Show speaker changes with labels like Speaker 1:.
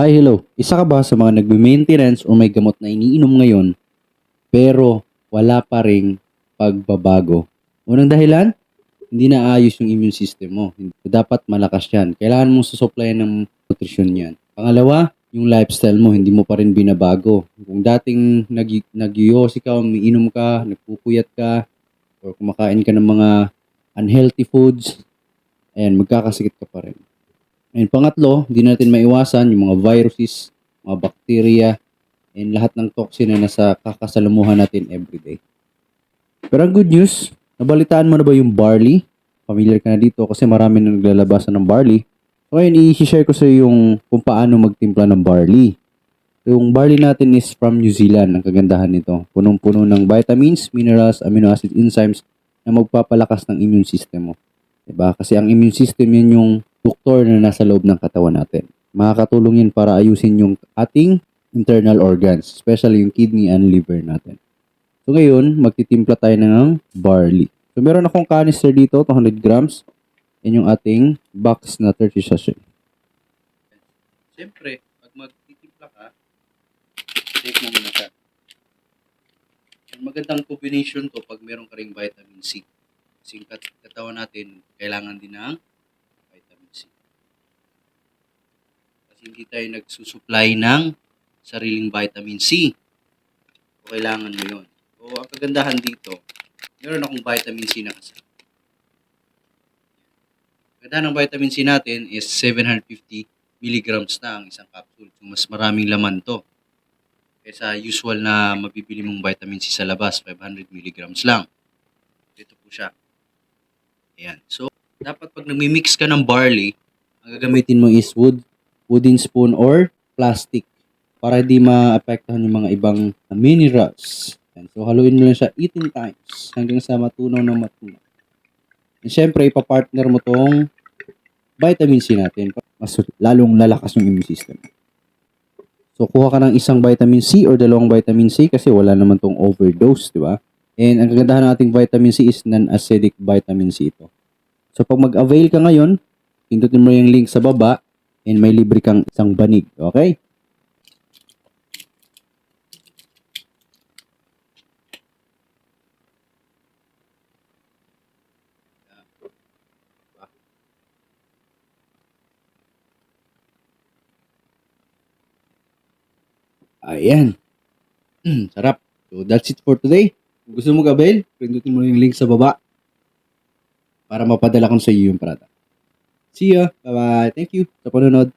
Speaker 1: Hi, hello. Isa ka ba sa mga nagme-maintenance o may gamot na iniinom ngayon pero wala pa ring pagbabago? Unang dahilan, hindi na ayos yung immune system mo. Dapat malakas yan. Kailangan mong susuplayan ng nutrition yan. Pangalawa, yung lifestyle mo, hindi mo pa rin binabago. Kung dating nag nagyosi ka, umiinom ka, nagpupuyat ka, or kumakain ka ng mga unhealthy foods, ayan, magkakasakit ka pa rin. And pangatlo, hindi natin maiwasan yung mga viruses, mga bacteria, and lahat ng toxin na nasa kakasalamuhan natin everyday. Pero ang good news, nabalitaan mo na ba yung barley? Familiar ka na dito kasi marami na naglalabasan ng barley. So ngayon, i-share ko sa iyo yung kung paano magtimpla ng barley. Yung barley natin is from New Zealand, ang kagandahan nito. Punong-puno ng vitamins, minerals, amino acids, enzymes na magpapalakas ng immune system mo. Diba? Kasi ang immune system yun yung doktor na nasa loob ng katawan natin. Makakatulong yun para ayusin yung ating internal organs, especially yung kidney and liver natin. So ngayon, magtitimpla tayo ng barley. So meron akong canister dito, 200 grams. Yan yung ating box na 30 sachet. Siyempre, pag magtitimpla ka, take mo muna. Ang magandang combination to pag meron ka ring vitamin C. Kasi katawan natin, kailangan din ng vitamin C. Kasi hindi tayo nagsusupply ng sariling vitamin C. So, kailangan mo yun. So, ang kagandahan dito, meron akong vitamin C na kasama. Kagandahan ng vitamin C natin is 750 milligrams na ang isang capsule. So, mas maraming laman to. Kaysa usual na mabibili mong vitamin C sa labas, 500 milligrams lang. Ito po siya. Ayan. So, dapat pag nagmi-mix ka ng barley, ang gagamitin mo is wood, wooden spoon or plastic para hindi maapektuhan yung mga ibang minerals. Ayan. So, haluin mo lang siya 18 times hanggang sa matunaw ng matunaw. And syempre, ipapartner mo tong vitamin C natin. Mas lalong lalakas yung immune system. So, kuha ka ng isang vitamin C or dalawang vitamin C kasi wala naman tong overdose, di ba? And ang kagandahan ng ating vitamin C is non-acidic vitamin C ito. So, pag mag-avail ka ngayon, pindutin mo yung link sa baba and may libre kang isang banig. Okay? Ayan. Mm, sarap. So, that's it for today. Kung gusto mo gabel, pindutin mo yung link sa baba para mapadala ko sa iyo yung product. See ya. Bye-bye. Thank you sa panonood.